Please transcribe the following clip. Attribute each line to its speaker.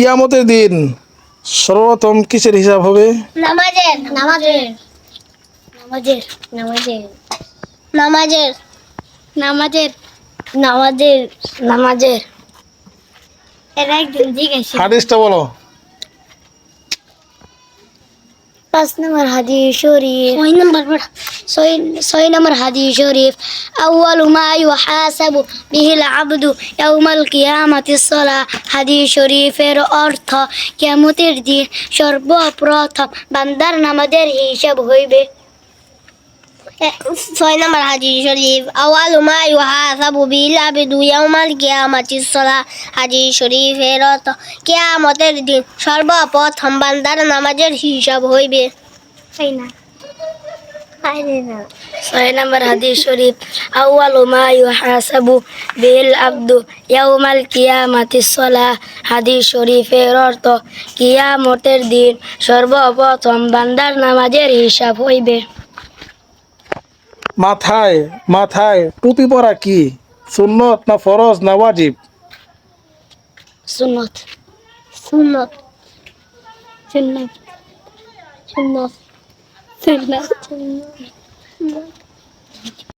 Speaker 1: কিয়ামতের দিন সর্বপ্রথম কিসের হিসাব হবে?
Speaker 2: নামাজের নামাজের নামাজের নামাজের নামাজের নামাজের নামাজের নামাজের। এরা একদিন জিজ্ঞাসা
Speaker 1: হাদিসটা বলো।
Speaker 2: পাঁচ নম্বর হাদিস শরীফ। ছয় নম্বর ছয় ছয় নম্বর হাদিস শরীফ। আউয়ালু মা ইউহাসাবু বিহিল আবদু ইয়াউমাল কিয়ামাতিস সালাহ হাদিস শরীফের অর্থ, কিয়ামতের দিন সর্বপ্রথম বান্দার নামাজের হিসাব হইবে। ছয় নম্বর হাদিস শরীফ। আওয়ালু মা ইউহাসাবু বিল আবদু ইয়াউমাল কিয়ামাতিস সালাহ হাদিস শরীফের অর্থ কিয়ামতের দিন সর্বপ্রথম বান্দার নামাজের হিসাব হইবে। তাই না
Speaker 3: ছয় নম্বর হাদিস শরীফ আউয়ালু মা ইউহাসাবু বিল আবদু ইয়াউমাল কিয়ামাতিস সালাহ হাদিস শরীফের অর্থ কিয়ামতের দিন সর্বপ্রথম বান্দার নামাজের হিসাব হইবে।
Speaker 1: মাথায় মাথায় টুপি পরা কি? সুন্নত না ফরজ না ওয়াজিব?
Speaker 3: সুন্নত।
Speaker 2: সুন্নত। সুন্নত। সুন্নত। সুন্নত।